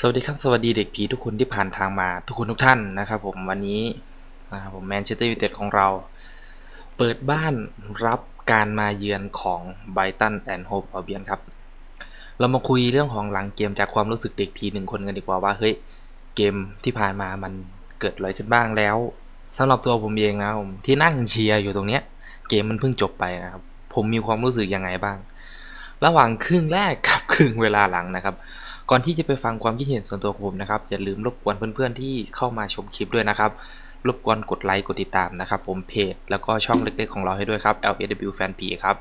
สวัสดีครับ สวัสดีเด็กผีทุกคนที่ผ่านทางมาทุกคนทุกท่านนะครับผมวันนี้นะครับผมแมนเชสเตอร์ยูไนเต็ดของเรา เปิดบ้านรับการมาเยือนของไบตันแอนด์โฮปอเบียนครับ เรามาคุยเรื่องของหลังเกมจากความรู้สึกเด็กผีหนึ่งคนกันดีกว่าว่าเฮ้ยเกมที่ผ่านมามันเกิดอะไรขึ้นบ้างแล้วสำหรับตัวผมเองนะผมที่นั่งเชียร์อยู่ตรงเนี้ยเกมมันเพิ่งจบไปนะครับผมมีความรู้สึกยังไงบ้าง ระหว่างครึ่งแรกกับครึ่งเวลาหลังนะครับ ก่อนที่จะไปฟังความคิดเห็นส่วนตัวของผมนะครับอย่าลืมรบกวนเพื่อนๆที่เข้ามาชมคลิปด้วยนะครับรบกวนกดไลค์กดติดตามนะครับผมเพจแล้วก็ช่องเล็กๆของเราให้ด้วยครับ LAW Fan P ครับ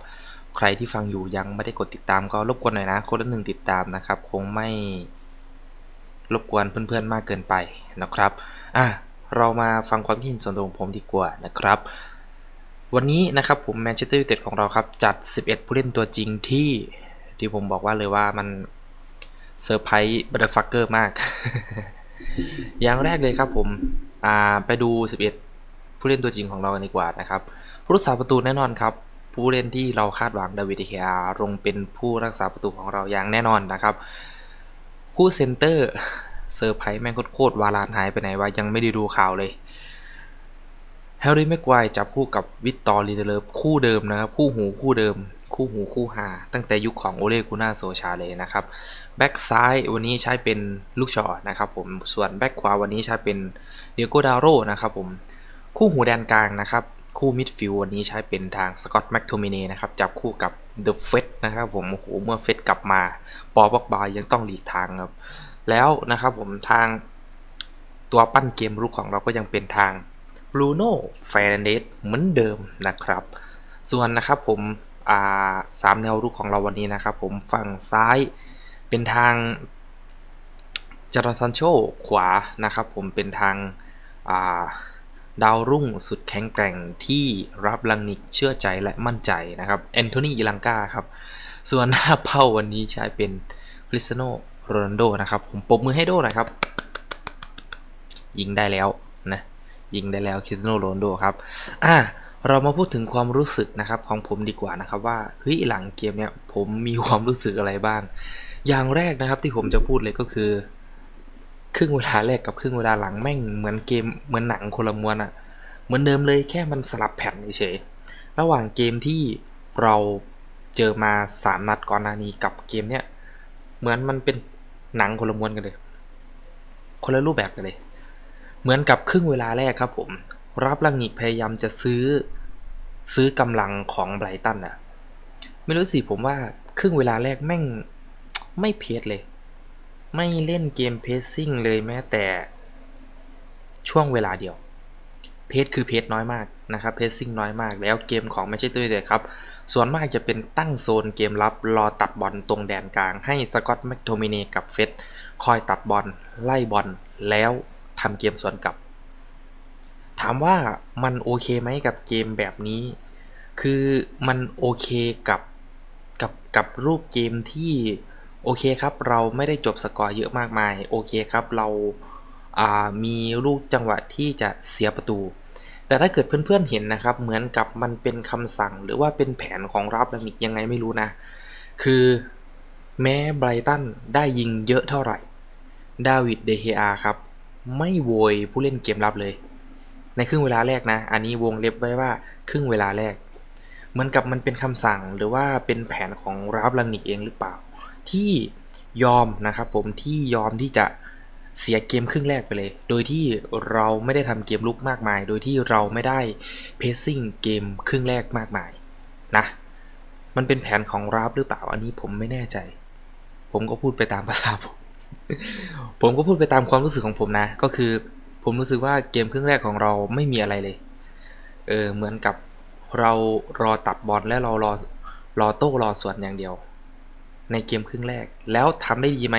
ใครที่ฟังอยู่ยังไม่ได้กดติดตามก็รบกวนหน่อยนะคนละหนึ่งติดตามนะครับ คงไม่รบกวนเพื่อนๆมากเกินไปนะครับอะเรามาฟังความคิดเห็นส่วนตัวของผมดีกว่านะครับ วันนี้นะครับผมแมนเชสเตอร์ยูไนเต็ดของเราครับจัด 11 ผู้เล่นตัวจริงที่ที่ผมบอกว่าเลยว่ามัน เซอร์ไพรส์บัตเตอร์ฟักเกอร์มาก อย่างแรกเลยครับผมไปดู 11 ผู้เล่นตัวจริงของเรากันดีกว่านะครับ ผู้รักษาประตูแน่นอนครับ ผู้เล่นที่เราคาดหวังดาวิดเคียลงเป็นผู้รักษาประตูของเราอย่างแน่นอนนะครับ คู่เซนเตอร์เซอร์ไพรส์แม่งโคตรวาลานหายไปไหนวะยังไม่ได้ดูข่าวเลยแฮร์รี่แม็กไกวจับคู่กับวิตตอร์ลีเดเลฟคู่เดิมนะครับ คู่หูคู่เดิม คู่หูคู่หา ตั้งแต่ยุคของโอเลกูน่าโซชาเลยนะครับแบ็กซ้ายวันนี้ใช้เป็นลูกชอนะครับผมส่วนแบ็กขวาวันนี้ใช้เป็นเดียโกดาโรนะครับผมคู่หูแดนกลางนะครับคู่มิดฟิลด์วันนี้ใช้เป็นทางสกอตแม็กโทมินีนะครับจับคู่กับเดอะเฟสนะครับผมโอ้โหเมื่อเฟสกลับมาปอบอกบายยังต้องหลีกทางครับแล้วนะครับผมทางตัวปั้นเกมรุกของเราก็ยังเป็นทางบรูโน่เฟรนเดสเหมือนเดิมนะครับ ส่วนนะครับผม สามแนวรุกของเราวันนี้นะครับ ผมฝั่งซ้ายเป็นทางจารอนซันโชขวานะครับผมเป็นทางาดาวรุ่งสุดแข็งแกร่งที่รับลังนิกเชื่อใจและมั่นใจนะครับแอนโทนีอิลังกาครับ ส่วนหน้าเป้าวันนี้ใช้เป็นคริสเตียโนโรนัลโดนะครับ ผมปรบมือให้โดหน่อยครับ ยิงได้แล้วนะยิงได้แล้วคริสเตียโนโรนัลโดครับอะ เรามาพูดถึงความรู้สึกนะครับของผมดีกว่านะครับว่าเฮ้ยหลังเกมเนี่ยผมมีความรู้สึกอะไรบ้าง อย่างแรกนะครับที่ผมจะพูดเลยก็คือครึ่งเวลาแรกกับครึ่งเวลาหลังแม่งเหมือนเกมเหมือนหนังคนละม้วนอะเหมือนเดิมเลยแค่มันสลับแผ่นเฉยระหว่างเกมที่เราเจอมาสามนัดก่อนหน้านี้กับเกมเนี้ยเหมือนมันเป็นหนังคนละม้วนกันเลย คนละรูปแบบกันเลย เหมือนกับครึ่งเวลาแรกครับผม รับลังนิกพยายามจะซื้อซื้อกำลังของไบรตันอะไม่รู้สิผมว่าครึ่งเวลาแรกแม่งไม่เพจเลย ไม่เล่นเกมเพสซิ่งเลยแม้แต่ช่วงเวลาเดียว เพจคือเพจน้อยมากนะครับเพสซิ่งน้อยมากแล้วเกมของแมนเชสเตอร์ยูไนเต็ดครับ ส่วนมากจะเป็นตั้งโซนเกมรับรอตัดบอลตรงแดนกลาง ให้สกอตแมคโทมินีกับเฟสคอยตัดบอลไล่บอลแล้วทำเกมสวนกลับ ถามว่ามันโอเคไหมกับเกมแบบนี้ คือมันโอเคกับกับกับรูปเกมที่โอเคครับ เราไม่ได้จบสกอร์เยอะมากมาย โอเคครับ เราามีลูกจังหวะที่จะเสียประตู แต่ถ้าเกิดเพื่อนๆเห็นนะครับ เหมือนกับมันเป็นคำสั่งหรือว่าเป็นแผนของรับลามิกยังไงไม่รู้นะ คือแม้ไบรตันได้ยิงเยอะเท่าไหร่ ดาวิดเดเฮอาครับ ไม่โวยผู้เล่นเกมรับเลย ในครึ่งเวลาแรกนะ อันนี้วงเล็บไว้ว่าครึ่งเวลาแรก เหมือนกับมันเป็นคำสั่งหรือว่าเป็นแผนของราฟลังนิกเองหรือเปล่า ที่ยอมนะครับผมที่ยอมที่จะเสียเกมครึ่งแรกไปเลย โดยที่เราไม่ได้ทำเกมลุกมากมาย โดยที่เราไม่ได้เพสซิ่งเกมครึ่งแรกมากมายนะ มันเป็นแผนของราฟหรือเปล่าอันนี้ผมไม่แน่ใจ ผมก็พูดไปตามภาษาผมผมก็พูดไปตามความรู้สึกของผมนะ ก็คือ ผมรู้สึกว่าเกมครึ่งแรกของเราไม่มีอะไรเลย เออ เหมือนกับเรารอตัดบอลและเรารอรอโต้รอสวนอย่างเดียว ในเกมครึ่งแรก แล้วทำได้ดีไหม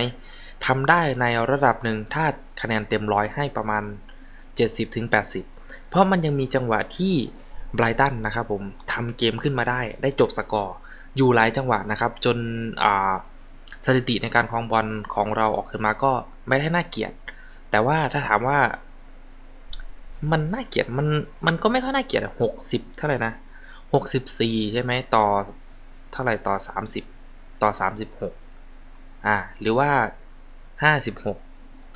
ทำได้ในระดับหนึ่งถ้าคะแนนเต็มร้อยให้ประมาณ 70-80 เพราะมันยังมีจังหวะที่ไบรตันนะครับผมทำเกมขึ้นมาได้ได้จบสกอร์ อยู่หลายจังหวะนะครับ จนสถิติในการครองบอลของเราออกขึ้นมาก็ไม่ได้น่าเกลียด แต่ว่าถ้าถามว่า มันน่าเกลียดมันมันก็ไม่ค่อยน่าเกลียดหกสิบเท่าไหร่นะหกสิบสี่ใช่ไหมต่อเท่าไหร่ต่อสามสิบต่อสามสิบหกอ่าหรือว่าห้าสิบหก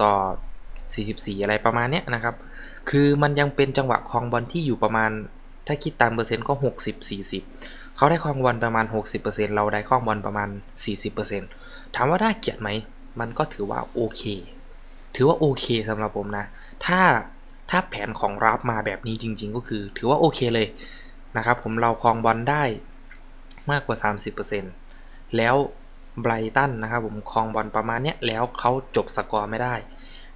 ต่อ44อะไรประมาณเนี้ยนะครับ คือมันยังเป็นจังหวะครองบอลที่อยู่ประมาณ ถ้าคิดตามเปอร์เซ็นต์ก็60 40เขาได้ครองบอลประมาณ60%เปอร์เซ็นต์เราได้ครองบอลประมาณ40%ถามว่าน่าเกลียดไหมมันก็ถือว่าโอเค ถือว่าโอเคสำหรับผมนะ ถ้า ถ้าแผนของรับมาแบบนี้จริง ๆ ก็คือ ถือว่าโอเคเลยนะครับ ผมเราครองบอลได้มากกว่า 30%แล้วไบรตันนะครับผมครองบอลประมาณเนี้ยแล้วเขาจบสกอร์ไม่ได้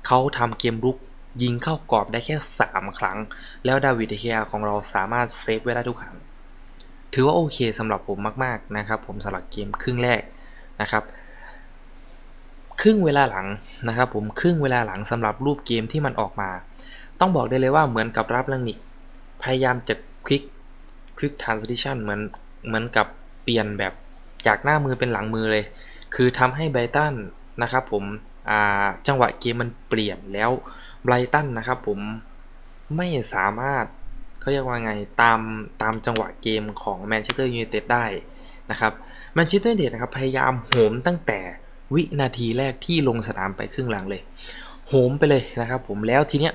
เขาทำเกมรุกยิงเข้ากรอบได้แค่ 3 ครั้ง แล้วดาวิดเดเคียของเราสามารถเซฟไว้ได้ทุกครั้ง ถือว่าโอเคสำหรับผมมากๆนะครับ ผมสำหรับเกมครึ่งแรกนะครับ ครึ่งเวลาหลังนะครับผมครึ่งเวลาหลังสำหรับรูปเกมที่มันออกมา ต้องบอกได้เลยว่าเหมือนกับรับลังนิกพยายามจะคลิกคลิก transition เหมือนเหมือนกับเปลี่ยนแบบจากหน้ามือเป็นหลังมือเลย คือทำให้ไบรตันนะครับผมจังหวะเกมมันเปลี่ยนแล้วไบรตันนะครับผมไม่สามารถเขาเรียกว่าไงตามตามจังหวะเกมของแมนเชสเตอร์ยูไนเต็ดได้นะครับแมนเชสเตอร์ยูไนเต็ดนะครับพยายามโหมตั้งแต่วินาทีแรกที่ลงสนามไปครึ่งหลังเลยโหมไปเลยนะครับผมแล้วทีเนี้ย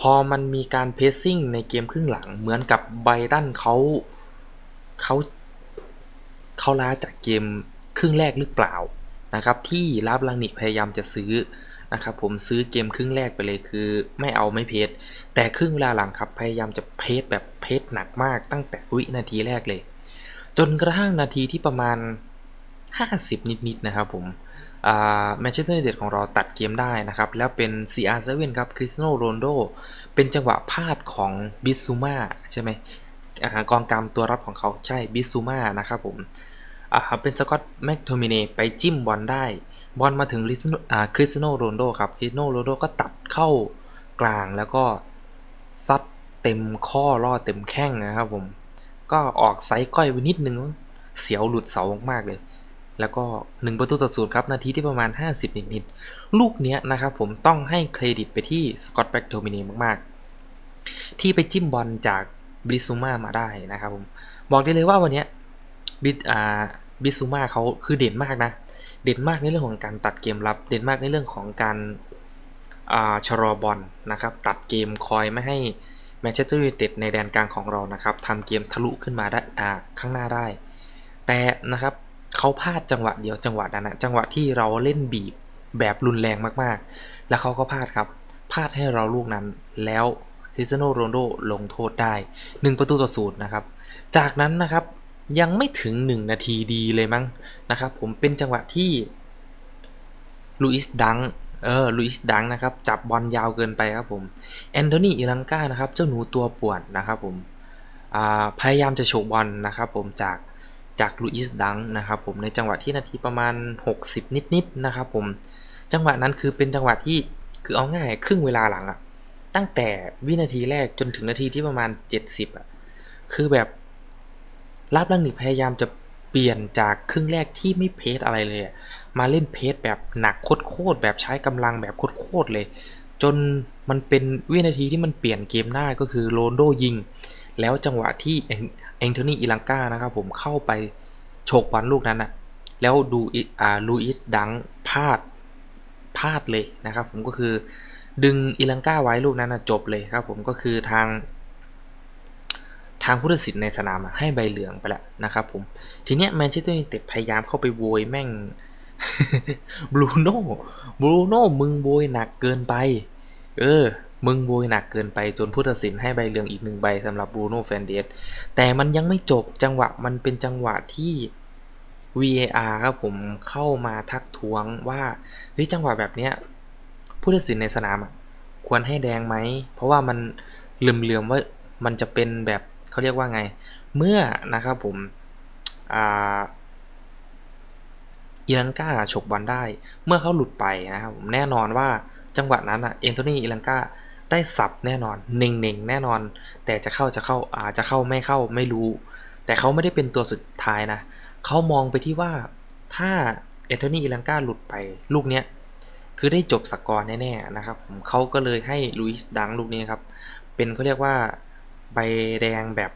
พอมันมีการเพสซิ่งในเกมครึ่งหลังเหมือนกับไบตันเขาเขาเขาล้าจากเกมครึ่งแรกหรือเปล่านะครับที่ลาบลังนิกพยายามจะซื้อนะครับผมซื้อเกมครึ่งแรกไปเลยคือไม่เอาไม่เพสแต่ครึ่งเวลาหลังครับพยายามจะเพสแบบเพสหนักมากตั้งแต่วินาทีแรกเลย จนกระทั่งนาทีที่ประมาณ 50 นิดๆนะครับผม แมนเชสเตอร์ยูไนเต็ดของเราตัดเกมได้นะครับ แล้วเป็น CR7 ครับคริสโนโรนโดเป็นจังหวะพลาดของบิซูมาใช่ไหมอกองกรรมตัวรับของเขาใช่บิซูมานะครับผมเป็นสกอตแม็กโทมิเนไปจิ้มบอลได้บอลมาถึงคริสโนโรนโดครับคริสโนโรนโดก็ตัดเข้ากลางแล้วก็ซัดเต็มข้อล่อเต็มแข้งนะครับผมก็ออกไซส์ก้อยไปนิดนึงเสียวหลุดเสามากๆเลย แล้วก็1ประตูต่อศูนย์ครับ นาทีที่ประมาณ 50 นิดๆลูกเนี้ยนะครับผมต้องให้เครดิตไปที่สกอตแบ็กโทมินีมากๆ ที่ไปจิ้มบอลจากบริซูมามาได้นะครับผม บอกได้เลยว่าวันเนี้ยบิอ่าบิซูมาเขาคือเด่นมากนะ เด่นมากในเรื่องของการตัดเกมรับ เด่นมากในเรื่องของการชะลอบอลนะครับ ตัดเกมคอยไม่ให้แมนเชสเตอร์ยูไนเต็ดในแดนกลางของเรานะครับทำเกมทะลุขึ้นมาได้อ่าข้างหน้าได้ แต่นะครับ เขาพลาดจังหวะเดียวจังหวะนั้นนะจังหวะที่เราเล่นบีบแบบรุนแรงมากๆ แล้วเขาก็พลาดครับพลาดให้เราลูกนั้นแล้วคริสเตียโนโรนโดลงโทษได้ 1 ประตูต่อศูนย์นะครับ จากนั้นนะครับยังไม่ถึง 1 นาทีดีเลยมั้งนะครับ ผมเป็นจังหวะที่ลุอิสดังเออลุอิสดังนะครับ จับบอลยาวเกินไปครับผมแอนโทนีอิลังกานะครับ เจ้าหนูตัวป่วนนะครับผมพยายามจะโฉบบอลนะครับผมจาก จากลุอิสดังนะครับผมในจังหวะที่นาทีประมาณ 60 นิดๆนะครับผมจังหวะนั้นคือเป็นจังหวะที่คือเอาง่ายครึ่งเวลาหลังอะตั้งแต่วินาทีแรกจนถึงนาทีที่ประมาณ 70อะคือแบบรับลังนิกพยายามจะเปลี่ยนจากครึ่งแรกที่ไม่เพสอะไรเลย มาเล่นเพสแบบหนักโคตรแบบใช้กำลังแบบโคตรเลย จนมันเป็นวินาทีที่มันเปลี่ยนเกมได้ก็คือโรนโดยิง แล้วจังหวะที่ เองโทนีอิลังกานะครับผมเข้าไปโฉกบอลลูกนั้นอะแล้วดูอ่าลูอิสดังพลาดพลาดเลยนะครับผมก็คือดึงอิลังกาไว้ลูกนั้นนะจบเลยครับผมก็คือทาง ทางผู้ตัดสินในสนามให้ใบเหลืองไปแล้วนะครับผมทีเนี้ยแมนเชสเตอร์ยูไนเต็ดพยายามเข้าไปโวยแม่งบรูโน่บรูโน่มึงโวยหนักเกินไป เออ มึงโวยหนักเกินไปจนผู้ตัดสินให้ใบเหลืองอีกหนึ่งใบสำหรับบรูโน่แฟนเดสแต่มันยังไม่จบจังหวะมันเป็นจังหวะที่ VAR ครับผมเข้ามาทักท้วงว่าเฮ้ยจังหวะแบบเนี้ยผู้ตัดสินในสนามควรให้แดงไหม เพราะว่ามันเหลื่อมๆว่ามันจะเป็นแบบเขาเรียกว่าไง เมื่อนะครับผมอ่าอีลังกาฉกบอลได้ เมื่อเขาหลุดไปนะครับผมแน่นอนว่าจังหวะนั้นอะเอนโทนีอีลังกา ได้สับแน่นอนเน่งๆแน่นอน แต่จะเข้าจะเข้าอาจจะเข้าไม่เข้าไม่รู้ แต่เขาไม่ได้เป็นตัวสุดท้ายนะเขามองไปที่ว่าถ้าเอนโทนีอีลังกาหลุดไปลูกเนี้ยคือได้จบสกอร์แน่ๆนะครับผมเขาก็เลยให้ลุยส์ดังลูกนี้ครับ เป็นเขาเรียกว่าใบแดงแบบ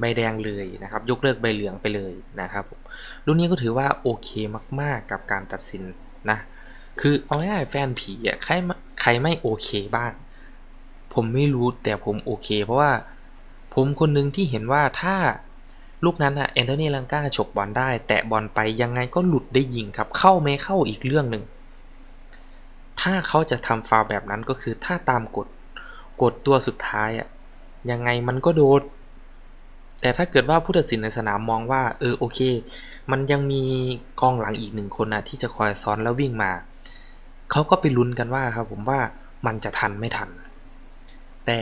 ใบแดงเลยนะครับ ยกเลิกใบเหลืองไปเลยนะครับลูกนี้ก็ถือว่าโอเคมากๆกับการตัดสินนะ คือเอาง่ายๆแฟนผีอะใครม่ ใครไม่โอเคบ้าง ผมไม่รู้แต่ผมโอเค เพราะว่าผมคนหนึ่งที่เห็นว่าถ้าลูกนั้นอะแอนโทนีลังกาฉกบอลได้ แตะบอลไปยังไงก็หลุดได้ยิงครับ เข้าไม่เข้าอีกเรื่องหนึ่ง ถ้าเขาจะทำฟาวแบบนั้นก็คือถ้าตามกฎกฎตัวสุดท้ายอะยังไงมันก็โดนแต่ถ้าเกิดว่าผู้ตัดสินในสนามมองว่า เออโอเค มันยังมีกองหลังอีกหนึ่งคนนะที่จะคอยซ้อนแล้ววิ่งมา เขาก็ไปลุ้นกันว่าครับผมว่ามันจะทันไม่ทัน แต่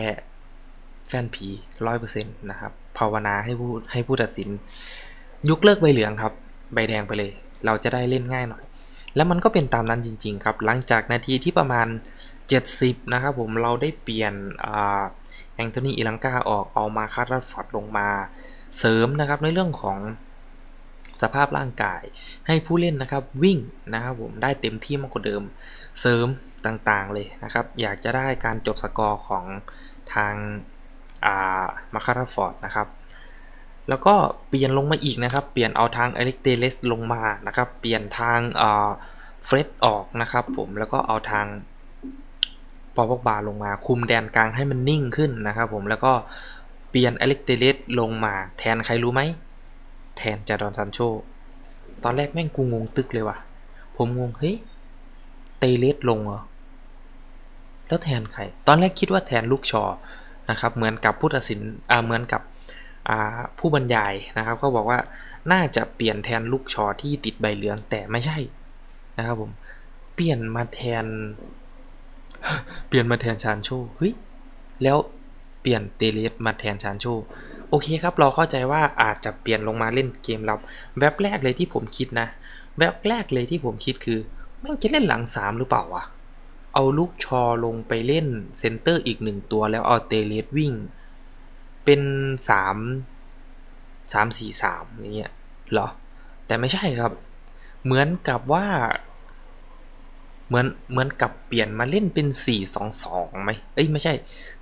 แฟนผีร้อยเปอร์เซ็นต์นะครับภาวนาให้ผู้ให้ผู้ตัดสิน ยกเลิกใบเหลืองครับ ใบแดงไปเลย เราจะได้เล่นง่ายหน่อย แล้วมันก็เป็นตามนั้นจริง ๆ ครับ หลังจากนาทีที่ประมาณ 70 นะครับผมเราได้เปลี่ยนแองโทนีอิลังกาออกเอามาคาร์รัฟอร์ดลงมาเสริมนะครับในเรื่องของ สภาพร่างกาย ให้ผู้เล่นนะครับวิ่งนะครับผมได้เต็มที่มากกว่าเดิมเสริมต่างๆเลยนะครับ อยากจะได้การจบสกอร์ของทางมาคาร์ฟอร์ดนะครับ แล้วก็เปลี่ยนลงมาอีกนะครับ เปลี่ยนเอาทางเอลิกเตเลสลงมานะครับ เปลี่ยนทางเฟรดออกนะครับผมแล้วก็เอาทางปอปบาลงมา คุมแดนกลางให้มันนิ่งขึ้นนะครับผมแล้วก็เปลี่ยนเอลิกเตเลสลงมาแทนใครรู้ไหม แทนจาดอนซันโช ตอนแรกแม่งกูงงตึกเลยว่ะ ผมงง เฮ้ย เตเลสลงเหรอ แล้วแทนใคร ตอนแรกคิดว่าแทนลูกชอ นะครับ เหมือนกับผู้ตัดสินอ่าเหมือนกับอ่าผู้บรรยายนะครับ ก็บอกว่าน่าจะเปลี่ยนแทนลูกชอที่ติดใบเหลืองแต่ไม่ใช่นะครับผม เปลี่ยนมาแทน เปลี่ยนมาแทนชานโช เฮ้ย แล้วเปลี่ยนเตเลสมาแทนชานโช โอเคครับ เราเข้าใจว่าอาจจะเปลี่ยนลงมาเล่นเกมรับแว็บแรกเลยที่ผมคิดนะ แว็บแรกเลยที่ผมคิดคือแม่งจะเล่นหลังสามหรือเปล่าวะ เอาลูกชอลงไปเล่นเซนเตอร์อีกหนึ่งตัวแล้วเอาเตเลสวิ่ง เป็นสามสามสี่สามอย่างเงี้ยเหรอ แต่ไม่ใช่ครับ เหมือนกับว่า เหมือนเหมือนกับเปลี่ยนมาเล่นเป็นสี่สองสองไหมเอ้ยไม่ใช่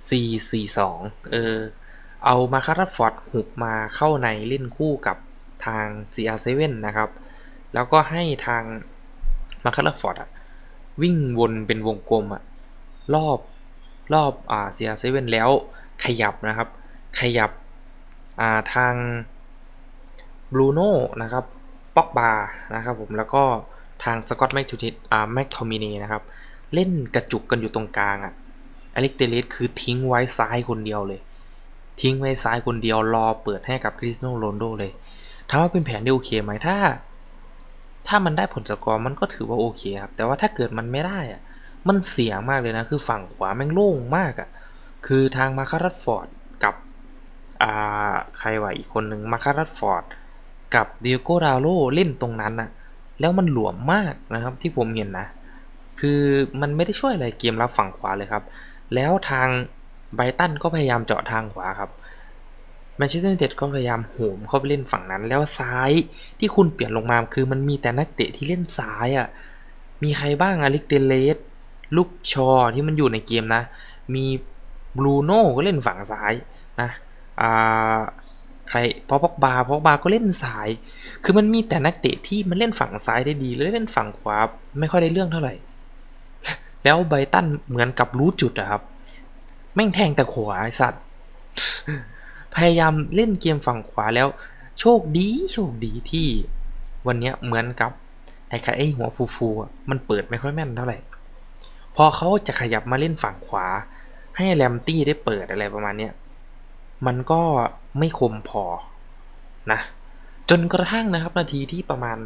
สี่สี่สองเออ เอามาคาร์ฟอร์ดหุบมาเข้าในเล่นคู่กับทาง CR7 นะครับ แล้วก็ให้ทางมาคาร์ฟอร์ดวิ่งวนเป็นวงกลมอะรอบรอบอ่า CR7 แล้วขยับนะครับ ขยับอ่าทางบรูโน่นะครับป็อกบานะครับผมแล้วก็ทางสกอตแม็กทูทิตอ่าแม็กทอมินีนะครับ เล่นกระจุกกันอยู่ตรงกลางอะอเล็กเตเลสคือทิ้งไว้ซ้ายคนเดียวเลย ทิ้งไว้ซ้ายคนเดียวรอเปิดให้กับคริสโนโรนโดเลยถามว่าเป็นแผนที่โอเคไหมถ้า ถ้ามันได้ผลสกอร์มันก็ถือว่าโอเคครับ แต่ว่าถ้าเกิดมันไม่ได้อะมันเสี่ยงมากเลยนะ คือฝั่งขวาแม่งโล่งมากอะคือทางมาคารัตฟอร์ดกับอ่าใครวะอีกคนหนึ่งมาคารัตฟอร์ดกับเดียโกดาโลเล่นตรงนั้นอะแล้วมันหลวมมากนะครับที่ผมเห็นนะ คือมันไม่ได้ช่วยอะไรเกมรับฝั่งขวาเลยครับ แล้วทาง ไบตันก็พยายามเจาะทางขวาครับแมนเชสเตอร์ยูไนเต็ดก็พยายามโหมเข้าไปเล่นฝั่งนั้น แล้วซ้ายที่คุณเปลี่ยนลงมาคือมันมีแต่นักเตะที่เล่นซ้ายอะ่ะมีใครบ้างอะลิกเตเลสลูกชอที่มันอยู่ในเกมนะ มีบรูโน่ก็เล่นฝั่งซ้ายนะอ่าใครพอพอกบาพอกบาก็เล่นซ้าย คือมันมีแต่นักเตะที่มันเล่นฝั่งซ้ายได้ดีแล้วเล่นฝั่งขวาไม่ค่อยได้เรื่องเท่าไหร่ แล้วไบตันเหมือนกับรู้จุดอะครับ แม่งแทงแต่ขวาไอสัตว์ พยายามเล่นเกมฝั่งขวาแล้ว โชคดีโชคดีที่วันนี้เหมือนกับไอ้คไอ้หัวฟูฟูมันเปิดไม่ค่อยแม่นเท่าไหร่ พอเขาจะขยับมาเล่นฝั่งขวา ให้แรมตี้ได้เปิดอะไรประมาณเนี้ยมันก็ไม่คมพอนะ จนกระทั่งนะครับนาทีที่ประมาณ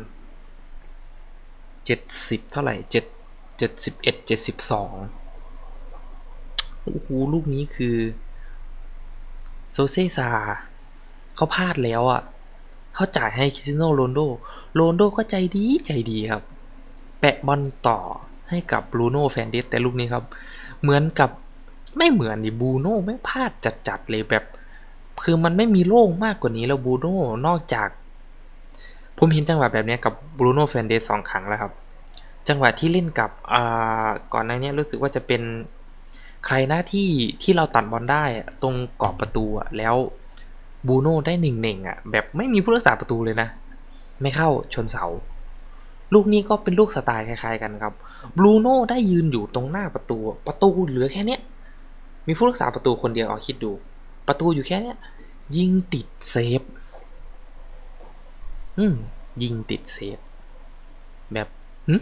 70 เท่าไหร่7 71 72 โอ้โหลูกนี้คือโซเซซาเขาพลาดแล้วอะ่ะเขาจ่ายให้คริสโนโรนโดโรนโดก็ใจดีใจดีครับ แปะบอลต่อให้กับบรูโน่แฟนเดสแต่ลูกนี้ครับ เหมือนกับไม่เหมือนดิบูโน่ไม่พลาดจัดๆเลยแบบ คือมันไม่มีโล่งมากกว่านี้แล้วบูโน่นอกจาก ผมเห็นจังหวะแบบนี้กับบรูโน่แฟนเดสสองครั้งแล้วครับ จังหวะที่เล่นกับก่อนหน้านี้รู้สึกว่าจะเป็น ใครหน้าที่ที่เราตัดบอลได้ตรงกรอบประตูอะแล้วบูโน่ได้หนึ่งหนึ่งอะแบบไม่มีผู้รักษาประตูเลยนะ ไม่เข้าชนเสา ลูกนี้ก็เป็นลูกสไตล์คล้ายๆกันครับบูโน่ได้ยืนอยู่ตรงหน้าประตู ประตูเหลือแค่เนี้ยมีผู้รักษาประตูคนเดียวเอาคิดดู ประตูอยู่แค่เนี้ยยิงติดเซฟอืมยิงติดเซฟแบบหึ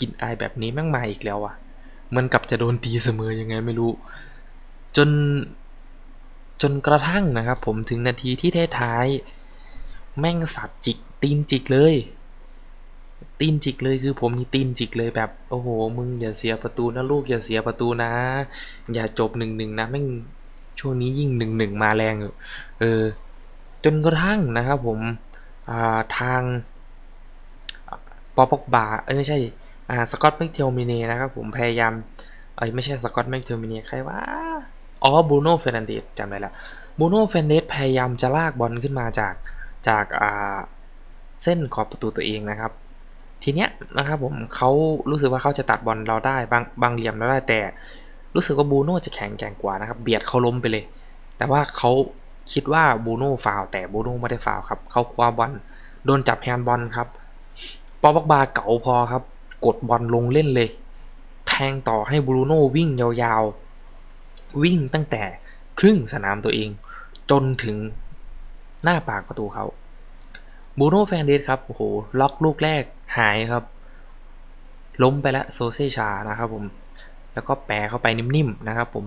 กลินอายแบบนี้แม่งมาอีกแล้วอะเห มันกลับจะโดนตีเสมอยังไงไม่รู้ จนจนกระทั่งนะครับ ผมถึงนาทีที่ท้ายแม่งสับจิกตีนจิกเลย ตีนจิกเลยคือผมนี่ตีนจิกเลยแบบโอ้โห มึงอย่าเสียประตูนะลูกอย่าเสียประตูนะ อย่าจบหนึ่งหนึ่งนะแม่งช่วงนี้ยิ่งหนึ่งหนึ่งมาแรงอยู่เออจนกระทั่งนะครับผมาทางปอปอกบาเอ้ยไม่ใช่ อ่าสกอตแมคเทลมิเนนะครับผมพยายามเอ้ยไม่ใช่สกอตแมคเทลมิเนใครว่าอ๋อบูโน่เฟรนเดสจำได้ละบูโน่เฟรนเดสพยายามจะลากบอลขึ้นมาจากจากอ่าเส้นขอบประตูตัวเองนะครับทีเนี้ยนะครับผมเขารู้สึกว่าเขาจะตัดบอลเราได้บางบางเหลี่ยมเราได้แต่ รู้สึกว่าบูโน่จะแข็งแกร่งกว่านะครับ เบียดเขาล้มไปเลย แต่ว่าเขาคิดว่าบูโน่ฟาวแต่บูโน่ไม่ได้ฟาวครับเขาคว้าบอลโดนจับแฮนด์บอลครับปอบักบาเก๋าพอครับ กดบอลลงเล่นเลย แทงต่อให้บรูโน่วิ่งยาวๆ วิ่งตั้งแต่ครึ่งสนามตัวเอง จนถึงหน้าปากประตูเขาบูโน่แฟนเดสครับ โอ้โห ล็อกลูกแรกหายครับ ล้มไปแล้วโซเซชานะครับผม แล้วก็แปะเข้าไปนิ่มๆนะครับผม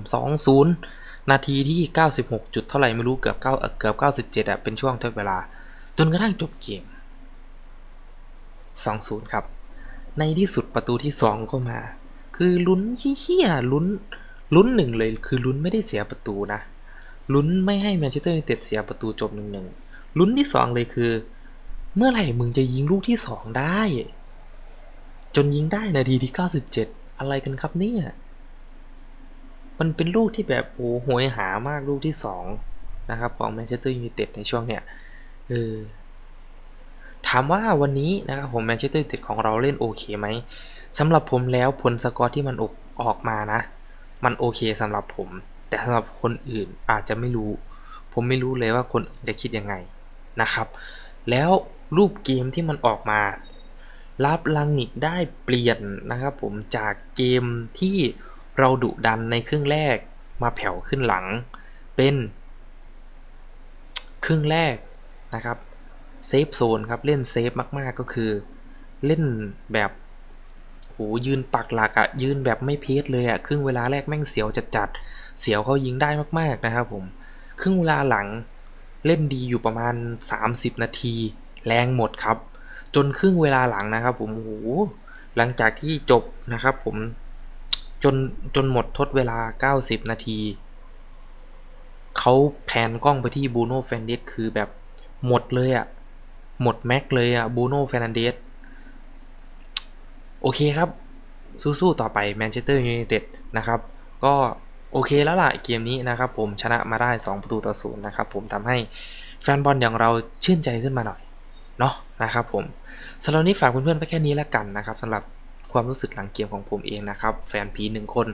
2-0 นาทีที่ 96 จุดเท่าไหร่ไม่รู้เกือบ9เอ่อเกือบ97อะเป็นช่วงทดเวลา จนกระทั่งจบเกม 2-0 ครับ ในที่สุดประตูที่2ก็มา คือลุ้นเฮี้ยลุ้นลุ้นหนึ่งเลย คือลุ้นไม่ได้เสียประตูนะ ลุ้นไม่ให้แมนเชสเตอร์ยูไนเต็ดเสียประตูจบหนึ่งหนึ่งลุ้นที่2เลยคือ เมื่อไหร่มึงจะยิงลูกที่2ได้ จนยิงได้นาทีที่97อะไรกันครับเนี่ยมันเป็นลูกที่แบบโอ้โหวยหามากลูกที่สองนะครับของแมนเชสเตอร์ยูไนเต็ดในช่วงเนี้ยเออามว่าวันนี้นะครับผมแมนเชสเตอร์ยูไนเต็ดของเราเล่นโอเคไหมสำหรับผมแล้วผลสกอร์ที่มันออกอกมานะ มันโอเคสำหรับผม แต่สำหรับคนอื่นอาจจะไม่รู้ ผมไม่รู้เลยว่าคนอื่นจะคิดยังไงนะครับ แล้วรูปเกมที่มันออกมารับลังนิกได้เปลี่ยนนะครับผมจากเกมที่เราดุดันในครึ่งแรกมาแผ่วขึ้นหลังเป็น ครึ่งแรกนะครับ เซฟโซนครับเล่นเซฟมากๆก็คือ เล่นแบบโหยืนปักหลักอะยืนแบบไม่เพสเลยอะครึ่งเวลาแรกแม่งเสียวจัดๆเสียวเขายิงได้มากๆนะครับผมครึ่งเวลาหลังเล่นดีอยู่ประมาณ 30 นาที แรงหมดครับ จนครึ่งเวลาหลังนะครับ ผมโอ้โหหลังจากที่จบนะครับผมจนจนหมดทดเวลา 90 นาทีเขาแพนกล้องไปที่บูโน่แฟนเดสคือแบบหมดเลยอะ หมดแม็กเลยอะบูโน่แฟนันเดสโอเคครับ สู้ๆต่อไปแมนเชสเตอร์ยูไนเต็ดนะครับ ก็โอเคแล้วล่ะเกมนี้นะครับผมชนะมาได้ 2 ประตูต่อศูนย์นะครับผมทำให้แฟนบอลอย่างเราชื่นใจขึ้นมาหน่อยเนาะนะครับผมสำหรับนนี้ฝากเพื่อนๆไปแค่นี้แล้วกันนะครับสำหรับความรู้สึกหลังเกมของผมเองนะครับ แฟนผีหนึ่งคน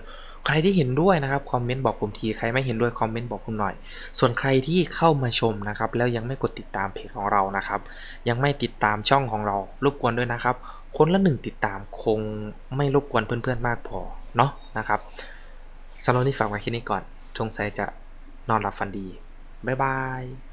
ใครที่เห็นด้วยนะครับคอมเมนต์บอกผมทีใครไม่เห็นด้วยคอมเมนต์บอกผมหน่อย ส่วนใครที่เข้ามาชมนะครับแล้วยังไม่กดติดตามเพจของเรานะครับ ยังไม่ติดตามช่องของเรารบกวนด้วยนะครับ คนละหนึ่งติดตามคงไม่รบกวนเพื่อนๆมากพอเนาะนะครับสำหรับนนี้ฝากไว้แค่นี้ก่อนสงสัยจะนอนหลับฝันดีบ๊ายบาย